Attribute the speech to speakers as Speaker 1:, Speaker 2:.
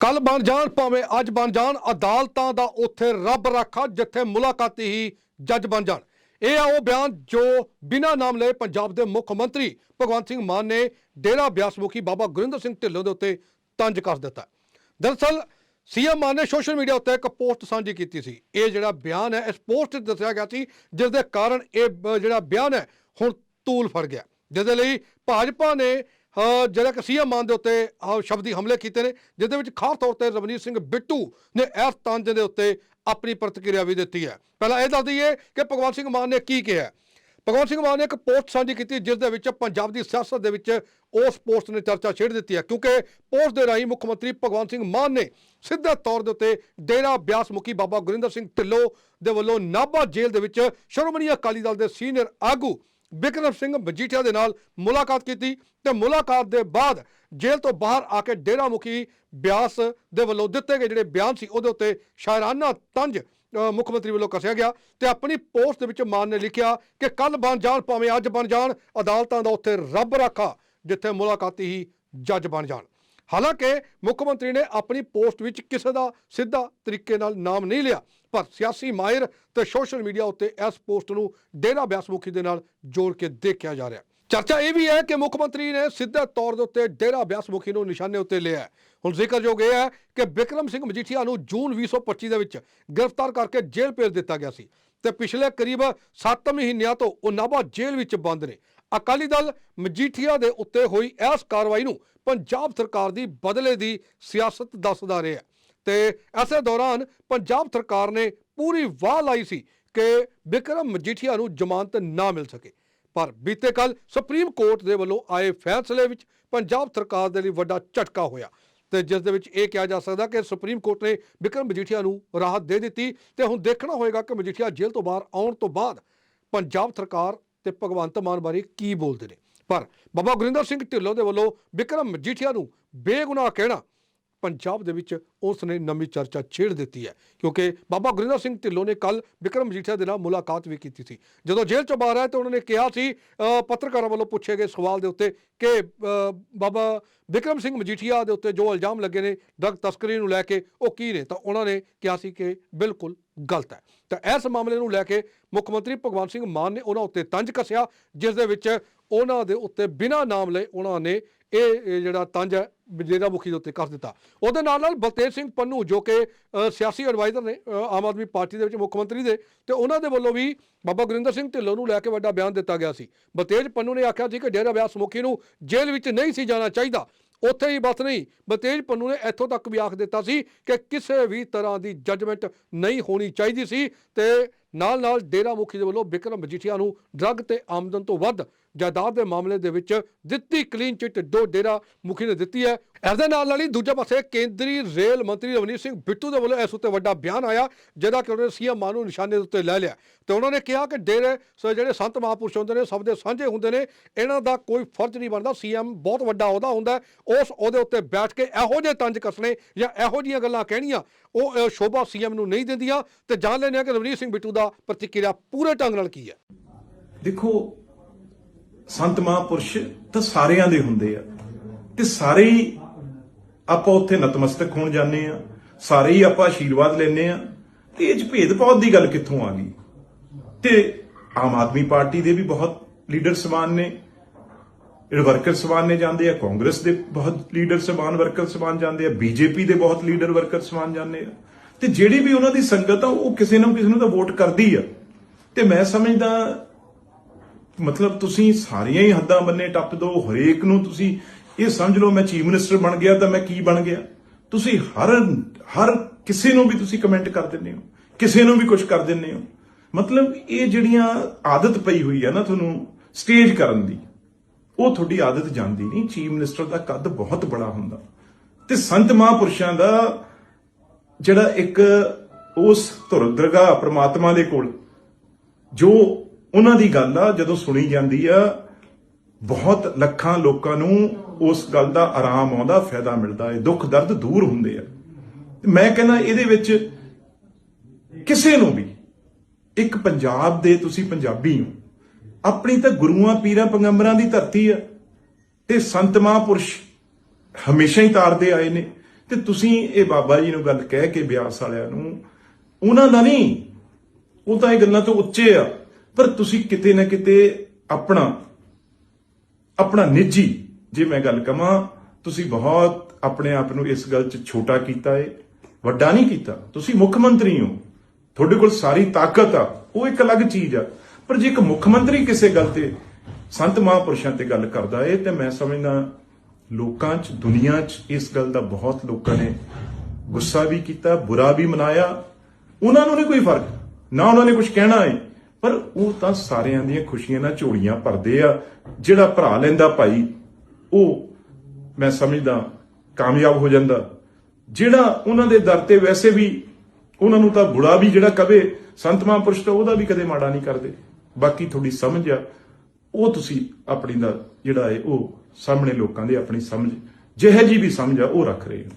Speaker 1: ਕੱਲ ਬਣ ਜਾਣ ਭਾਵੇਂ ਅੱਜ ਬਣ ਜਾਣ, ਅਦਾਲਤਾਂ ਦਾ ਉੱਥੇ ਰੱਬ ਰੱਖਾ ਜਿੱਥੇ ਮੁਲਾਕਾਤੀ ਹੀ ਜੱਜ ਬਣ ਜਾਣ। ਇਹ ਆ ਉਹ ਬਿਆਨ ਜੋ ਬਿਨਾਂ ਨਾਮ ਲਏ ਪੰਜਾਬ ਦੇ ਮੁੱਖ ਮੰਤਰੀ ਭਗਵੰਤ ਸਿੰਘ ਮਾਨ ਨੇ ਡੇਰਾ ਬਿਆਸ ਮੁਖੀ ਬਾਬਾ ਗੁਰਿੰਦਰ ਸਿੰਘ ਢਿੱਲੋਂ ਦੇ ਉੱਤੇ ਤੰਜ ਕਰ ਦਿੱਤਾ। ਦਰਅਸਲ, ਸੀਐਮ ਮਾਨ ਨੇ ਸੋਸ਼ਲ ਮੀਡੀਆ ਉੱਤੇ ਇੱਕ ਪੋਸਟ ਸਾਂਝੀ ਕੀਤੀ ਸੀ। ਇਹ ਜਿਹੜਾ ਬਿਆਨ ਹੈ, ਇਸ ਪੋਸਟ 'ਚ ਦੱਸਿਆ ਗਿਆ ਸੀ ਜਿਸ ਦੇ ਕਾਰਨ ਇਹ ਬ- ਜਿਹੜਾ ਬਿਆਨ ਹੈ, ਹੁਣ ਤੂਲ ਫੜ ਗਿਆ। ਜਿਸ ਦੇ ਲਈ ਭਾਜਪਾ ਨੇ ਜਿਹੜਾ ਕਿ ਸੀਐਮ ਮਾਨ ਦੇ ਉੱਤੇ ਸ਼ਬਦੀ ਹਮਲੇ ਕੀਤੇ ਨੇ ਜਿਸ ਦੇ ਵਿੱਚ ਖਾਸ ਤੌਰ ਤੇ ਰਵਨੀਤ ਸਿੰਘ ਬਿੱਟੂ ਨੇ ਇਸ ਤਾਂਜੇ ਦੇ ਉੱਤੇ ਆਪਣੀ ਪ੍ਰਤੀਕਿਰਿਆ ਵੀ ਦਿੱਤੀ ਹੈ। ਪਹਿਲਾਂ ਇਹ ਦੱਸ ਦਈਏ ਕਿ ਭਗਵੰਤ ਸਿੰਘ ਮਾਨ ਨੇ ਕੀ ਕਿਹਾ ਭਗਵੰਤ ਸਿੰਘ ਮਾਨ ਨੇ ਇੱਕ ਪੋਸਟ ਸਾਂਝੀ ਕੀਤੀ, ਜਿਸ ਦੇ ਵਿੱਚ ਪੰਜਾਬ ਦੀ ਸਿਆਸਤ ਦੇ ਵਿੱਚ ਉਸ ਪੋਸਟ ਨੇ ਚਰਚਾ ਛੇੜ ਦਿੱਤੀ ਹੈ, ਕਿਉਂਕਿ ਪੋਸਟ ਦੇ ਰਾਹੀਂ ਮੁੱਖ ਮੰਤਰੀ ਭਗਵੰਤ ਸਿੰਘ ਮਾਨ ਨੇ ਸਿੱਧੇ ਤੌਰ ਦੇ ਉੱਤੇ ਡੇਰਾ ਬਿਆਸ ਮੁਖੀ ਬਾਬਾ ਗੁਰਿੰਦਰ ਸਿੰਘ ਢਿੱਲੋਂ ਦੇ ਵੱਲੋਂ ਨਾਭਾ ਜੇਲ੍ਹ ਦੇ ਵਿੱਚ ਸ਼੍ਰੋਮਣੀ ਅਕਾਲੀ ਦਲ ਦੇ ਸੀਨੀਅਰ ਆਗੂ ਬਿਕਰਮ ਸਿੰਘ ਮਜੀਠੀਆ ਦੇ ਨਾਲ ਮੁਲਾਕਾਤ ਕੀਤੀ ਤੇ ਮੁਲਾਕਾਤ ਦੇ ਬਾਅਦ ਜੇਲ੍ਹ ਤੋਂ ਬਾਹਰ ਆ ਕੇ ਡੇਰਾ ਮੁਖੀ ਬਿਆਸ ਦੇ ਵੱਲੋਂ ਦਿੱਤੇ ਗਏ ਜਿਹੜੇ ਬਿਆਨ ਸੀ ਉਹਦੇ ਉੱਤੇ ਸ਼ਾਇਰਾਨਾ ਤੰਜ ਮੁੱਖ ਮੰਤਰੀ ਵੱਲੋਂ ਕੱਸਿਆ ਗਿਆ ਤੇ ਆਪਣੀ ਪੋਸਟ ਦੇ ਵਿੱਚ ਮਾਨ ਨੇ ਲਿਖਿਆ ਕਿ ਕੱਲ ਬਣ ਜਾਣ ਭਾਵੇਂ ਅੱਜ ਬਣ ਜਾਣ, ਅਦਾਲਤਾਂ ਦਾ ਉੱਥੇ ਰੱਬ ਰੱਖਾ, ਜਿੱਥੇ ਮੁਲਾਕਾਤੀ ਹੀ ਜੱਜ ਬਣ ਜਾਣ। ਹਾਲਾਂਕਿ ਮੁੱਖ ਮੰਤਰੀ ਨੇ ਆਪਣੀ ਪੋਸਟ ਵਿੱਚ ਕਿਸੇ ਦਾ ਸਿੱਧਾ ਤਰੀਕੇ ਨਾਲ ਨਾਮ ਨਹੀਂ ਲਿਆ। ਪਰ ਸਿਆਸੀ ਮਾਹਿਰ ਤੇ ਸੋਸ਼ਲ ਮੀਡੀਆ ਉੱਤੇ ਇਸ ਪੋਸਟ ਨੂੰ ਡੇਰਾ ਬਿਆਸ ਮੁਖੀ ਦੇ ਨਾਲ ਜੋੜ ਕੇ ਦੇਖਿਆ ਜਾ ਰਿਹਾ ਚਰਚਾ ਇਹ ਵੀ ਹੈ ਕਿ ਮੁੱਖ ਮੰਤਰੀ ਨੇ ਸਿੱਧੇ ਤੌਰ ਦੇ ਉੱਤੇ ਡੇਰਾ ਬਿਆਸ ਮੁਖੀ ਨੂੰ ਨਿਸ਼ਾਨੇ ਉੱਤੇ ਲਿਆ ਹੈ। ਹੁਣ ਜ਼ਿਕਰਯੋਗ ਇਹ ਹੈ ਕਿ ਬਿਕਰਮ ਸਿੰਘ ਮਜੀਠੀਆ ਨੂੰ ਜੂਨ 2025 ਦੇ ਵਿੱਚ ਗ੍ਰਿਫਤਾਰ ਕਰਕੇ ਜੇਲ੍ਹ ਭੇਜ ਦਿੱਤਾ ਗਿਆ ਸੀ ਤੇ ਪਿਛਲੇ ਕਰੀਬ 7 ਮਹੀਨਿਆਂ ਤੋਂ ਉਹ ਨਾਭਾ ਜੇਲ੍ਹ ਵਿੱਚ ਬੰਦ ਨੇ। ਅਕਾਲੀ ਦਲ ਮਜੀਠੀਆ ਦੇ ਉੱਤੇ ਹੋਈ ਇਸ ਕਾਰਵਾਈ ਨੂੰ ਪੰਜਾਬ ਸਰਕਾਰ ਦੀ ਬਦਲੇ ਦੀ ਸਿਆਸਤ ਦੱਸਦਾ ਰਿਹਾ ਤੇ ਐਸੇ ਦੌਰਾਨ ਪੰਜਾਬ ਸਰਕਾਰ ਨੇ ਪੂਰੀ ਵਾਹ ਲਾਈ ਸੀ ਕਿ ਬਿਕਰਮ ਮਜੀਠੀਆ ਨੂੰ ਜ਼ਮਾਨਤ ਨਾ ਮਿਲ ਸਕੇ। ਪਰ ਬੀਤੇ ਕੱਲ ਸੁਪਰੀਮ ਕੋਰਟ ਦੇ ਵੱਲੋਂ ਆਏ ਫੈਸਲੇ ਵਿੱਚ ਪੰਜਾਬ ਸਰਕਾਰ ਦੇ ਲਈ ਵੱਡਾ ਝਟਕਾ ਹੋਇਆ ਤੇ ਜਿਸ ਦੇ ਵਿੱਚ ਇਹ ਕਿਹਾ ਜਾ ਸਕਦਾ ਕਿ ਸੁਪਰੀਮ ਕੋਰਟ ਨੇ ਬਿਕਰਮ ਮਜੀਠੀਆ ਨੂੰ ਰਾਹਤ ਦੇ ਦਿੱਤੀ ਤੇ ਹੁਣ ਦੇਖਣਾ ਹੋਏਗਾ ਕਿ ਮਜੀਠੀਆ ਜੇਲ੍ਹ ਤੋਂ ਬਾਹਰ ਆਉਣ ਤੋਂ ਬਾਅਦ ਪੰਜਾਬ ਸਰਕਾਰ ਤੇ ਭਗਵੰਤ ਮਾਨ ਬਾਰੇ ਕੀ ਬੋਲਦੇ ਨੇ। ਪਰ ਬਾਬਾ ਗੁਰਿੰਦਰ ਸਿੰਘ ਢਿੱਲੋਂ ਦੇ ਵੱਲੋਂ ਬਿਕਰਮ ਮਜੀਠੀਆ ਨੂੰ ਬੇਗੁਨਾਹ ਕਹਿਣਾ ਪੰਜਾਬ ਦੇ ਵਿੱਚ ਉਸ ਨੇ ਨਵੀਂ ਚਰਚਾ ਛੇੜ ਦਿੱਤੀ ਹੈ, ਕਿਉਂਕਿ ਬਾਬਾ ਗੁਰਿੰਦਰ ਸਿੰਘ ਢਿੱਲੋਂ ਨੇ ਕੱਲ ਵਿਕਰਮ ਮਜੀਠੀਆ ਦੇ ਨਾਲ ਮੁਲਾਕਾਤ ਵੀ ਕੀਤੀ ਸੀ। ਜਦੋਂ ਜੇਲ੍ਹ ਚੋਂ ਬਾਹਰ ਆਏ ਤਾਂ ਉਹਨਾਂ ਨੇ ਕਿਹਾ ਸੀ ਪੱਤਰਕਾਰਾਂ ਵੱਲੋਂ ਪੁੱਛੇ ਗਏ ਸਵਾਲ ਦੇ ਉੱਤੇ ਕਿ ਬਾਬਾ ਵਿਕਰਮ ਸਿੰਘ ਮਜੀਠੀਆ ਦੇ ਉੱਤੇ ਜੋ ਇਲਜ਼ਾਮ ਲੱਗੇ ਨੇ ਡਰਗ ਤਸਕਰੀ ਨੂੰ ਲੈ ਕੇ ਉਹ ਕੀ ਨੇ, ਤਾਂ ਉਹਨਾਂ ਨੇ ਕਿਹਾ ਸੀ ਕਿ ਬਿਲਕੁਲ ਗਲਤ ਹੈ। ਤਾਂ ਇਸ ਮਾਮਲੇ ਨੂੰ ਲੈ ਕੇ ਮੁੱਖ ਮੰਤਰੀ ਭਗਵੰਤ ਸਿੰਘ ਮਾਨ ਨੇ ਉਹਨਾਂ ਉੱਤੇ ਤੰਜ ਕੱਸਿਆ, ਜਿਸ ਦੇ ਵਿੱਚ ਉਹਨਾਂ ਦੇ ਉੱਤੇ ਬਿਨਾਂ ਨਾਮ ਲਏ ਉਹਨਾਂ ਨੇ ਇਹ ਜਿਹੜਾ ਤੰਜ ਹੈ ਜਿਹੜਾ ਮੁਖੀ ਦੇ ਉੱਤੇ ਕਰ ਦਿੱਤਾ। ਉਹਦੇ ਨਾਲ ਨਾਲ ਬਲਤੇਜ ਸਿੰਘ ਪੰਨੂ, ਜੋ ਕਿ ਸਿਆਸੀ ਐਡਵਾਈਜ਼ਰ ਨੇ ਆਮ ਆਦਮੀ ਪਾਰਟੀ ਦੇ ਵਿੱਚ ਮੁੱਖ ਮੰਤਰੀ ਦੇ, ਤੇ ਉਹਨਾਂ ਦੇ ਵੱਲੋਂ ਵੀ ਬਾਬਾ ਗੁਰਿੰਦਰ ਸਿੰਘ ਢਿੱਲੋਂ ਨੂੰ ਲੈ ਕੇ ਵੱਡਾ ਬਿਆਨ ਦਿੱਤਾ ਗਿਆ ਸੀ। ਬਲਤੇਜ ਪੰਨੂ ਨੇ ਆਖਿਆ ਸੀ ਕਿ ਡੇਰਾ ਬਿਆਸ ਮੁਖੀ ਨੂੰ ਜੇਲ੍ਹ ਵਿੱਚ ਨਹੀਂ ਸੀ ਜਾਣਾ ਚਾਹੀਦਾ। ਉੱਥੇ ਹੀ ਬਸ ਨਹੀਂ, ਬਲਤੇਜ ਪੰਨੂ ਨੇ ਇੱਥੋਂ ਤੱਕ ਵੀ ਆਖ ਦਿੱਤਾ ਸੀ ਕਿ ਕਿਸੇ ਵੀ ਤਰ੍ਹਾਂ ਦੀ ਜੱਜਮੈਂਟ ਨਹੀਂ ਹੋਣੀ ਚਾਹੀਦੀ ਸੀ, ਤੇ ਨਾਲ ਨਾਲ ਡੇਰਾ ਮੁਖੀ ਦੇ ਵੱਲੋਂ ਬਿਕਰਮ ਮਜੀਠੀਆ ਨੂੰ ਡਰੱਗ ਤੇ ਆਮਦਨ ਤੋਂ ਵੱਧ ਜਾਇਦਾਦ ਦੇ ਮਾਮਲੇ ਦੇ ਵਿੱਚ ਦਿੱਤੀ ਕਲੀਨ ਚਿੱਟ ਦੋ ਡੇਰਾ ਮੁਖੀ ਨੇ ਦਿੱਤੀ ਹੈ। ਇਸ ਦੇ ਨਾਲ ਨਾਲ ਹੀ ਦੂਜੇ ਪਾਸੇ ਕੇਂਦਰੀ ਰੇਲ ਮੰਤਰੀ ਰਵਨੀਤ ਸਿੰਘ ਬਿੱਟੂ ਦੇ ਵੱਲੋਂ ਇਸ ਉੱਤੇ ਵੱਡਾ ਬਿਆਨ ਆਇਆ ਜਿਹਦਾ ਕਿ ਉਹਨਾਂ ਨੇ ਸੀਐਮ ਮਾਨ ਨੂੰ ਨਿਸ਼ਾਨੇ ਦੇ ਉੱਤੇ ਲੈ ਲਿਆ। ਤੇ ਉਹਨਾਂ ਨੇ ਕਿਹਾ ਕਿ ਡੇਰੇ ਸੋ ਜਿਹੜੇ ਸੰਤ ਮਹਾਂਪੁਰਸ਼ ਹੁੰਦੇ ਨੇ ਸਭ ਦੇ ਸਾਂਝੇ ਹੁੰਦੇ ਨੇ ਇਹਨਾਂ ਦਾ ਕੋਈ ਫਰਜ਼ ਨਹੀਂ ਬਣਦਾ ਸੀਐਮ ਬਹੁਤ ਵੱਡਾ ਅਹੁਦਾ ਹੁੰਦਾ ਉਸ ਉਹਦੇ ਉੱਤੇ ਬੈਠ ਕੇ ਇਹੋ ਜਿਹੇ ਤੰਜ ਕੱਸਣੇ ਜਾਂ ਇਹੋ ਜਿਹੀਆਂ ਗੱਲਾਂ ਕਹਿਣੀਆਂ ਉਹ ਸ਼ੋਭਾ ਸੀਐਮ ਨੂੰ ਨਹੀਂ ਦਿੰਦੀਆਂ। ਤੇ ਜਾਣ ਹਾਂ ਕਿ ਰਵਨੀਤ ਸਿੰਘ ਬਿੱਟੂ ਦਾ ਪ੍ਰਤੀਕਿਰਿਆ ਪੂਰੇ ਢੰਗ ਨਾਲ ਕੀ ਹੈ?
Speaker 2: ਦੇਖੋ, ਸੰਤ ਮਹਾਂਪੁਰਸ਼ ਤਾਂ ਸਾਰਿਆਂ ਦੇ ਹੁੰਦੇ ਆ। ਤੇ ਸਾਰੇ ਹੀ ਆਪਾਂ ਉੱਥੇ ਨਤਮਸਤਕ ਹੋਣ ਜਾਂਦੇ ਆ। ਸਾਰੇ ਹੀ ਆਪਾਂ ਆਸ਼ੀਰਵਾਦ ਲੈਨੇ ਆ। ਤੇ ਇਹ ਚ ਭੇਦਭਾਵ ਦੀ ਗੱਲ ਕਿੱਥੋਂ ਆ ਗਈ? ਤੇ ਆਮ ਆਦਮੀ ਪਾਰਟੀ ਦੇ ਵੀ ਬਹੁਤ ਲੀਡਰ ਸਮਾਨ ਨੇ। ਜਿਹੜੇ ਵਰਕਰ ਸਮਾਨ ਨੇ ਜਾਂਦੇ ਆ, ਕਾਂਗਰਸ ਦੇ ਬਹੁਤ ਲੀਡਰ ਸਮਾਨ, ਵਰਕਰ ਸਮਾਨ ਜਾਂਦੇ ਆ। ਬੀਜੇਪੀ ਦੇ ਬਹੁਤ ਲੀਡਰ, ਵਰਕਰ ਸਮਾਨ ਜਾਂਦੇ ਆ। ਤੇ ਜਿਹੜੀ ਵੀ ਉਹਨਾਂ ਦੀ ਸੰਗਤ ਆ, ਉਹ ਕਿਸੇ ਨਾ ਕਿਸੇ ਨੂੰ ਤਾਂ ਵੋਟ ਕਰਦੀ ਆ। ਤੇ ਮੈਂ ਸਮਝਦਾ, ਮਤਲਬ ਤੁਸੀਂ ਸਾਰੀਆਂ ਹੀ ਹੱਦਾਂ ਬੰਨੇ ਟੱਪ ਦੋ, ਹਰੇਕ ਨੂੰ ਤੁਸੀਂ ਇਹ ਸਮਝ ਲਓ, ਮੈਂ ਚੀਫ ਮਿਨਿਸਟਰ ਬਣ ਗਿਆ ਤਾਂ ਮੈਂ ਕੀ ਬਣ ਗਿਆ। ਤੁਸੀਂ ਹਰ ਹਰ ਕਿਸੇ ਨੂੰ ਵੀ ਤੁਸੀਂ ਕਮੈਂਟ ਕਰ ਦਿੰਦੇ ਹੋ, ਕਿਸੇ ਨੂੰ ਵੀ ਕੁਝ ਕਰ ਦਿੰਦੇ ਹੋ। ਮਤਲਬ ਇਹ ਜਿਹੜੀਆਂ ਆਦਤ ਪਈ ਹੋਈ ਹੈ ਨਾ ਤੁਹਾਨੂੰ ਸਟੇਜ ਕਰਨ ਦੀ, ਉਹ ਤੁਹਾਡੀ ਆਦਤ ਜਾਂਦੀ ਨਹੀਂ। ਚੀਫ ਮਿਨਿਸਟਰ ਦਾ ਕੱਦ ਬਹੁਤ ਬੜਾ ਹੁੰਦਾ। ਤੇ ਸੰਤ ਮਹਾਂਪੁਰਸ਼ਾਂ ਦਾ ਜਿਹੜਾ ਇੱਕ ਉਸ ਧੁਰ ਦਰਗਾਹ ਪ੍ਰਮਾਤਮਾ ਦੇ ਕੋਲ ਜੋ ਉਹਨਾਂ ਦੀ ਗੱਲ ਆ, ਜਦੋਂ ਸੁਣੀ ਜਾਂਦੀ ਆ, ਬਹੁਤ ਲੱਖਾਂ ਲੋਕਾਂ ਨੂੰ ਉਸ ਗੱਲ ਦਾ ਆਰਾਮ ਆਉਂਦਾ, ਫਾਇਦਾ ਮਿਲਦਾ ਹੈ, ਦੁੱਖ ਦਰਦ ਦੂਰ ਹੁੰਦੇ ਆ। ਮੈਂ ਕਹਿੰਦਾ ਇਹਦੇ ਵਿੱਚ ਕਿਸੇ ਨੂੰ ਵੀ, ਇੱਕ ਪੰਜਾਬ ਦੇ ਤੁਸੀਂ ਪੰਜਾਬੀ ਹੋ, ਆਪਣੀ ਤਾਂ ਗੁਰੂਆਂ, ਪੀਰਾਂ, ਪੈਗੰਬਰਾਂ ਦੀ ਧਰਤੀ ਆ ਤੇ ਸੰਤ ਮਹਾਂਪੁਰਸ਼ ਹਮੇਸ਼ਾ ਹੀ ਤਾਰਦੇ ਆਏ ਨੇ। ਤੇ ਤੁਸੀਂ ਇਹ ਬਾਬਾ ਜੀ ਨੂੰ ਗੱਲ ਕਹਿ ਕੇ ਬਿਆਸ ਵਾਲਿਆਂ ਨੂੰ, ਉਹਨਾਂ ਦਾ ਨਹੀਂ, ਉਹ ਤਾਂ ਇਹ ਗੱਲਾਂ ਤੋਂ ਉੱਚੇ ਆ, ਪਰ ਤੁਸੀਂ ਕਿਤੇ ਨਾ ਕਿਤੇ ਆਪਣਾ ਆਪਣਾ ਨਿੱਜੀ, ਜੇ ਮੈਂ ਗੱਲ ਕਵਾਂ, ਤੁਸੀਂ ਬਹੁਤ ਆਪਣੇ ਆਪ ਨੂੰ ਇਸ ਗੱਲ 'ਚ ਛੋਟਾ ਕੀਤਾ ਏ, ਵੱਡਾ ਨਹੀਂ ਕੀਤਾ, ਤੁਸੀਂ ਮੁੱਖ ਮੰਤਰੀ ਹੋ, ਤੁਹਾਡੇ ਕੋਲ ਸਾਰੀ ਤਾਕਤ ਆ, ਉਹ ਇੱਕ ਅਲੱਗ ਚੀਜ਼ ਆ, ਪਰ ਜੇ ਇੱਕ ਮੁੱਖ ਮੰਤਰੀ ਕਿਸੇ ਗੱਲ ਤੇ ਸੰਤ ਮਹਾਂਪੁਰਸ਼ਾਂ ਤੇ ਗੱਲ ਕਰਦਾ ਏ, ਤੇ ਮੈਂ ਸਮਝਦਾ ਲੋਕਾਂ 'ਚ, ਦੁਨੀਆ 'ਚ ਇਸ ਗੱਲ ਦਾ ਬਹੁਤ ਲੋਕਾਂ ਨੇ ਗੁੱਸਾ ਵੀ ਕੀਤਾ, ਬੁਰਾ ਵੀ ਮਨਾਇਆ। ਉਹਨਾਂ ਨੂੰ ਨਹੀਂ ਕੋਈ ਫ਼ਰਕ, ਨਾ ਉਹਨਾਂ ਨੇ ਕੁਝ ਕਹਿਣਾ ਏ। ਪਰ ਉਹ ਤਾਂ ਸਾਰਿਆਂ ਦੀਆਂ ਖੁਸ਼ੀਆਂ ਨਾਲ ਝੋਲੀਆਂ ਭਰਦੇ ਆ। ਜਿਹੜਾ ਭਰਾ ਲੈਂਦਾ ਭਾਈ, ਉਹ ਮੈਂ ਸਮਝਦਾ ਕਾਮਯਾਬ ਹੋ ਜਾਂਦਾ। ਜਿਹੜਾ ਉਹਨਾਂ ਦੇ ਦਰ ਤੇ ਵੈਸੇ ਵੀ ਉਹਨਾਂ ਨੂੰ ਤਾਂ ਬੁੜਾ ਵੀ ਜਿਹੜਾ ਕਵੇ, ਸੰਤ ਮਹਾਂਪੁਰਸ਼ ਤਾਂ ਉਹਦਾ ਵੀ ਕਦੇ ਮਾੜਾ ਨਹੀਂ ਕਰਦੇ। ਬਾਕੀ ਤੁਹਾਡੀ ਸਮਝ ਆ, ਉਹ ਤੁਸੀਂ ਆਪਣੀ ਦਾ ਜਿਹੜਾ ਹੈ ਉਹ ਸਾਹਮਣੇ ਲੋਕਾਂ ਦੀ ਆਪਣੀ ਸਮਝ ਜਿਹੇ ਜੀ ਵੀ ਸਮਝ ਆ ਉਹ ਰੱਖ ਰਹੇ ਹੋ